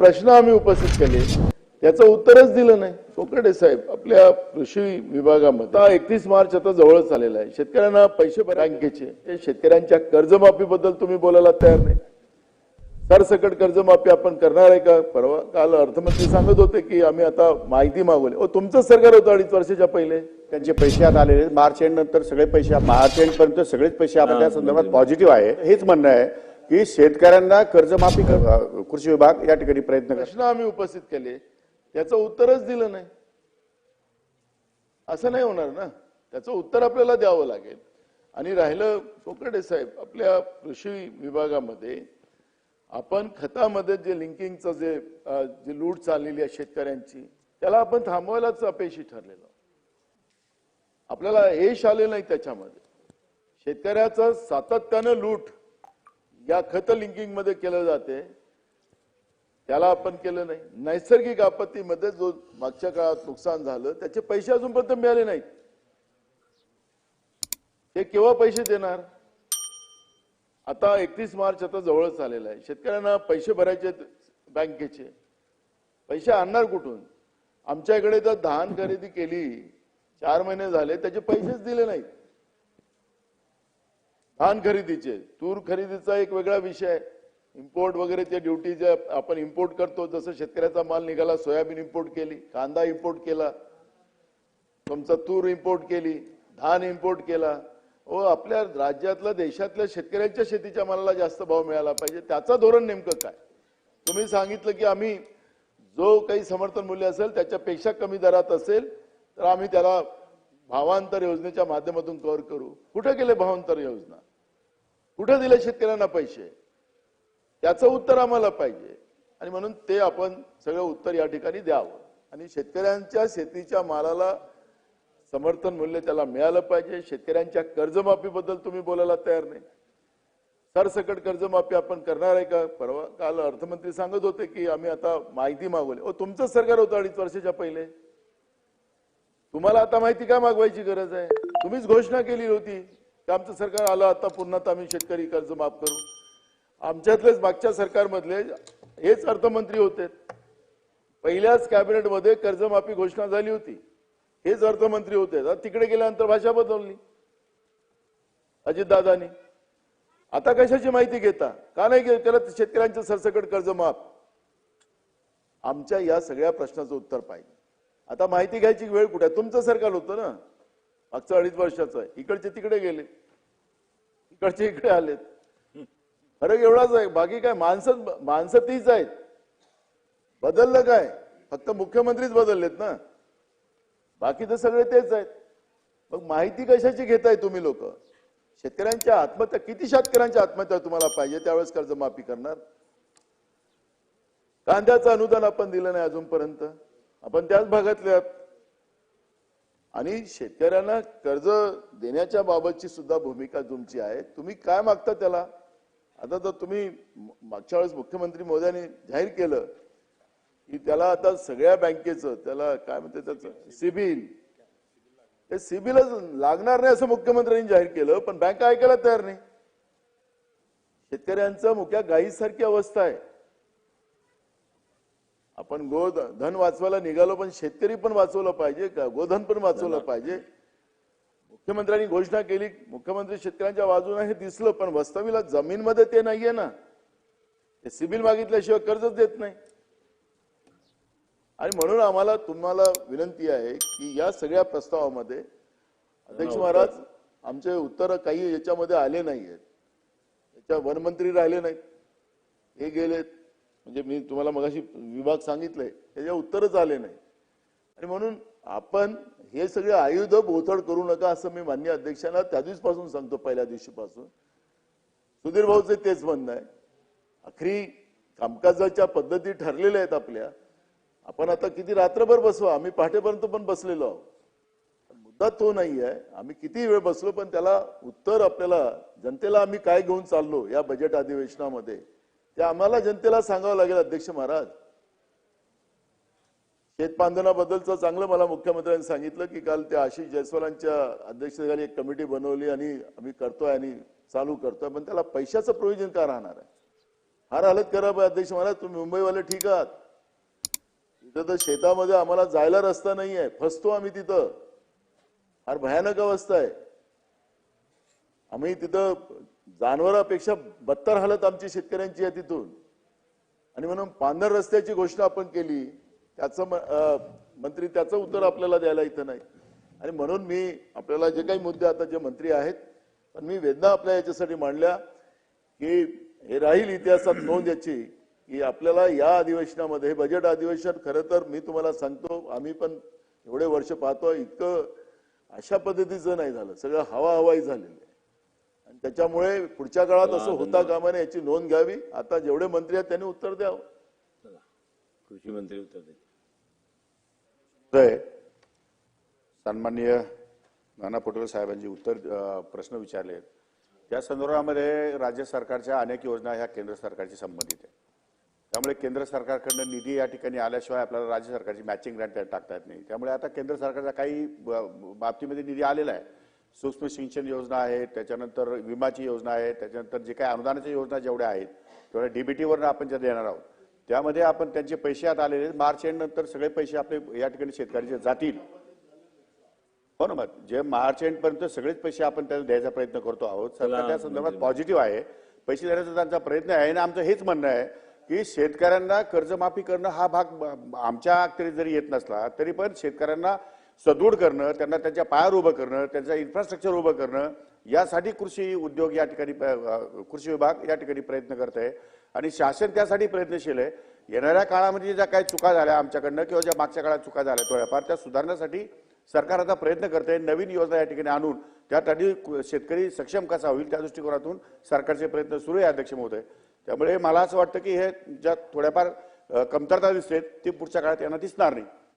प्रश्न आम्ही उपस्थित केले. त्याचं उत्तरच दिलं नाही. कोकडे साहेब आपल्या कृषी विभागामध्ये आता एकतीस मार्च आता जवळच आलेला आहे. शेतकऱ्यांना पैसे बँकेचे. ते शेतकऱ्यांच्या कर्जमाफीबद्दल तुम्ही बोलायला तयार नाही. सरसकट कर्जमाफी आपण करणार आहे का? परवा काल अर्थमंत्री सांगत होते की आम्ही आता माहिती मागवली. ओ तुमचं सरकार होतं अडीच वर्षाच्या पहिले. त्यांचे पैसे आता आलेले आहेत. मार्च एंड नंतर सगळे पैसे मार्च एंड पर्यंत सगळेच पैसे आता त्या संदर्भात पॉझिटिव्ह आहे. हेच म्हणणं आहे. की शेतकऱ्यांना कर्जमाफी कर कृषी विभाग या ठिकाणी प्रयत्न करतो. प्रश्न आम्ही उपस्थित केले. त्याचं उत्तरच दिलं नाही. असं नाही होणार ना? त्याचं उत्तर आपल्याला द्यावं लागेल. आणि राहिलं कोकडे साहेब आपल्या कृषी विभागामध्ये आपण खतामध्ये जे लिंकिंगचं जे अं, जी लूट चाललेली आहे शेतकऱ्यांची त्याला आपण थांबवायलाच अपेक्षित ठरलेलो. आपल्याला यश आले नाही त्याच्यामध्ये. शेतकऱ्याचं सातत्यानं लूट या खत लिंकिंगमध्ये केलं जाते त्याला आपण केलं नाही. नैसर्गिक आपत्तीमध्ये जो मागच्या काळात नुकसान झालं त्याचे पैसे अजूनपर्यंत मिळाले नाहीत. ते केव्हा पैसे देणार? आता एकतीस मार्च आता जवळच आलेला आहे. शेतकऱ्यांना पैसे भरायचे बँकेचे. पैसे आणणार कुठून? आमच्या इकडे तर धान खरेदी केली चार महिने झाले त्याचे पैसेच दिले नाहीत. धान खरेदीचे. तूर खरेदीचा एक वेगळा विषय आहे. इम्पोर्ट वगैरे ते ड्युटी जे आपण इम्पोर्ट करतो जसं शेतकऱ्याचा माल निघाला सोयाबीन इम्पोर्ट केली कांदा इम्पोर्ट केला तुमचा तूर इम्पोर्ट केली धान इम्पोर्ट केला. व आपल्या राज्यातल्या देशातल्या शेतकऱ्यांच्या शेतीच्या मालाला जास्त भाव मिळाला पाहिजे. त्याचं धोरण नेमकं काय? तुम्ही सांगितलं की आम्ही जो काही समर्थन मूल्य असेल त्याच्यापेक्षा कमी दरात असेल तर आम्ही त्याला भावांतर योजनेच्या माध्यमातून कव्हर करू. कुठे गेले भावांतर योजना? कुठे दिले शेतकऱ्यांना पैसे? याचं उत्तर आम्हाला पाहिजे. आणि म्हणून ते आपण सगळं उत्तर या ठिकाणी द्यावं. आणि शेतकऱ्यांच्या शेतीच्या मालाला समर्थन मूल्य त्याला मिळालं पाहिजे. शेतकऱ्यांच्या कर्जमाफीबद्दल तुम्ही बोलायला तयार नाही. सरसकट कर्जमाफी आपण करणार आहे का? परवा काल अर्थमंत्री सांगत होते की आम्ही आता माहिती मागवली. ओ तुमचं सरकार होतं अडीच वर्षाच्या पहिले. तुम्हाला आता माहिती काय मागवायची गरज आहे? तुम्हीच घोषणा केली होती. तर आमचं सरकार आलं आता पुन्हा तर आम्ही शेतकरी कर्ज माफ करू. आमच्यातलेच मागच्या सरकारमधले हेच अर्थमंत्री होते. पहिल्याच कॅबिनेटमध्ये कर्जमाफी घोषणा झाली होती. हेच अर्थमंत्री होते. आता तिकडे गेल्यानंतर भाषा बदलली. अजितदादानी. आता कशाची माहिती घेता? का नाही करत शेतकऱ्यांचं सरसकट कर्ज माफ. आमच्या या सगळ्या प्रश्नाचं उत्तर पाहिजे. आता माहिती घ्यायची वेळ कुठे? आहे? तुमचं सरकार होतं ना. मागचं अडीच वर्षाचं इकडचे तिकडे गेले. इकडचे इकडे आलेत. फरक एवढाच आहे. बाकी काय माणसं माणसं तीच आहेत. बदललं काय? फक्त मुख्यमंत्रीच बदललेत ना? बाकी तर सगळे तेच आहेत. मग माहिती कशाची घेताय तुम्ही लोक? शेतकऱ्यांच्या आत्महत्या किती शेतकऱ्यांच्या आत्महत्या तुम्हाला पाहिजे? त्यावेळेस कर्जमाफी करणार? कांद्याचं अनुदान आपण दिलं नाही अजूनपर्यंत. आपण त्याच भागातले आहात. आणि शेतकऱ्यांना कर्ज देण्याच्या बाबतची सुद्धा भूमिका तुमची आहे. तुम्ही काय मागता त्याला? आता तर तुम्ही मागच्या वेळेस मुख्यमंत्री मोदयांनी जाहीर केलं की त्याला आता सगळ्या बँकेचं त्याला काय म्हणते त्याचं? सिबिल. ते सिबिलच लागणार नाही असं मुख्यमंत्र्यांनी जाहीर केलं पण बँक ऐकायला तयार नाही. शेतकऱ्यांचं मुख्या गाईसारखी अवस्था आहे. आपण गो धन वाचवायला निघालो पण शेतकरी पण वाचवलं पाहिजे का? गोधन पण वाचवलं पाहिजे. मुख्यमंत्र्यांनी घोषणा केली मुख्यमंत्री शेतकऱ्यांच्या बाजूने हे दिसलं पण वास्तविकला जमीनमध्ये ते नाहीये ना. ते सिबिल मागितल्याशिवाय कर्जच देत नाही. आणि म्हणून आम्हाला तुम्हाला विनंती आहे की या सगळ्या प्रस्तावामध्ये अध्यक्ष महाराज आमचे उत्तर काही याच्यामध्ये आले नाही आहेत याच्या वनमंत्री राहिले नाहीत. हे गेलेत. म्हणजे मी तुम्हाला मगाशी विभाग सांगितलंय त्याच्या उत्तरच आले नाही. आणि म्हणून आपण हे सगळे आयुध बोथड करू नका असं मी मान्य अध्यक्षांना त्या दिवसपासून सांगतो पहिल्या दिवशीपासून. सुधीर भाऊचे तेच म्हणणं आहे. अखरी कामकाजाच्या पद्धती ठरलेल्या आहेत आपल्या. आपण आता किती रात्रभर बसू आम्ही पहाटेपर्यंत पण बसलेलो आहोत. मुद्दा तो नाही आहे. आम्ही किती वेळ बसलो पण त्याला उत्तर आपल्याला जनतेला आम्ही काय घेऊन चाललो या बजेट अधिवेशनामध्ये? ते आम्हाला जनतेला सांगावं लागेल अध्यक्ष महाराज. शेतबांधनाबद्दलचं चांगलं मला मुख्यमंत्र्यांनी सांगितलं की काल त्या आशिष जयस्वालांच्या अध्यक्षतेखाली एक कमिटी बनवली आणि आम्ही करतोय आणि चालू करतोय पण त्याला पैशाचं प्रयोजन का राहणार आहे? फार हालत करा अध्यक्ष महाराज. तुम्ही मुंबईवाले ठीक आहात. तिथं तर शेतामध्ये आम्हाला जायला रस्ता नाही आहे. फसतो आम्ही तिथं. फार भयानक अवस्था आहे. आम्ही तिथं जानवरापेक्षा बत्तर हालत आमची शेतकऱ्यांची आहे तिथून. आणि म्हणून पांढर रस्त्याची घोषणा आपण केली त्याचं अं, मंत्री त्याचं उत्तर आपल्याला द्यायला इथं नाही. आणि म्हणून मी आपल्याला जे काही मुद्दे आता जे मंत्री आहेत पण मी वेदना आपल्या याच्यासाठी मांडल्या की हे राहील इतिहासात नोंद याची की आपल्याला या अधिवेशनामध्ये हे बजेट अधिवेशन खरं तर मी तुम्हाला सांगतो आम्ही पण एवढे वर्ष पाहतो इतकं अशा पद्धतीचं नाही झालं. सगळं हवा हवाई झालेलं आहे. त्याच्यामुळे पुढच्या काळात असं होता कामा नये याची नोंद घ्यावी. आता जेवढे मंत्री आहेत त्यांनी उत्तर द्यावं. कृषी मंत्री उत्तर आहे सन्माननीय नाना पटोले साहेबांची उत्तर प्रश्न विचारले आहेत. त्या संदर्भामध्ये राज्य सरकारच्या अनेक योजना ह्या केंद्र सरकारशी संबंधित आहे त्यामुळे केंद्र सरकारकडनं निधी या ठिकाणी आल्याशिवाय आपल्याला राज्य सरकारची मॅचिंग ग्रँट टाकता येत नाही. त्यामुळे आता केंद्र सरकारचा काही बाबतीमध्ये निधी आलेला आहे. सूक्ष्म सिंचन योजना आहे त्याच्यानंतर विमाची योजना आहे त्याच्यानंतर जे काही अनुदानाच्या योजना जेवढ्या आहेत तेवढ्या डीबीटीवरनं आपण ज्या देणार आहोत त्यामध्ये आपण त्यांचे पैसे आता आलेले आहेत. मार्च एंड नंतर सगळे पैसे आपले या ठिकाणी शेतकऱ्याचे जातील. हो ना मग जे मार्च एंड पर्यंत सगळेच पैसे आपण त्याला द्यायचा प्रयत्न करतो आहोत. सरकार त्या संदर्भात पॉझिटिव्ह आहे. पैसे देण्याचा त्यांचा प्रयत्न आहे आणि आमचं हेच म्हणणं आहे की शेतकऱ्यांना कर्जमाफी करणं हा भाग आमच्या अखत्यारीत जरी येत नसला तरी पण शेतकऱ्यांना सदृढ करणं त्यांना त्यांच्या पायावर उभं करणं त्यांचं इन्फ्रास्ट्रक्चर उभं करणं यासाठी कृषी उद्योग या ठिकाणी प- कृषी विभाग या ठिकाणी प्रयत्न करत आहे. आणि शासन त्यासाठी प्रयत्नशील आहे. येणाऱ्या काळामध्ये ज्या काही चुका झाल्या आमच्याकडनं किंवा ज्या मागच्या काळात चुका झाल्या थोड्याफार त्या सुधारण्यासाठी सरकार आता प्रयत्न करते नवीन योजना या ठिकाणी आणून त्यासाठी शेतकरी सक्षम कसा होईल त्या दृष्टिकोनातून सरकारचे प्रयत्न सुरू आहे अध्यक्ष महोदय. त्यामुळे मला असं वाटतं की हे ज्या थोड्याफार कमतरता दिसते ती पुढच्या काळात यांना दिसणार नाही.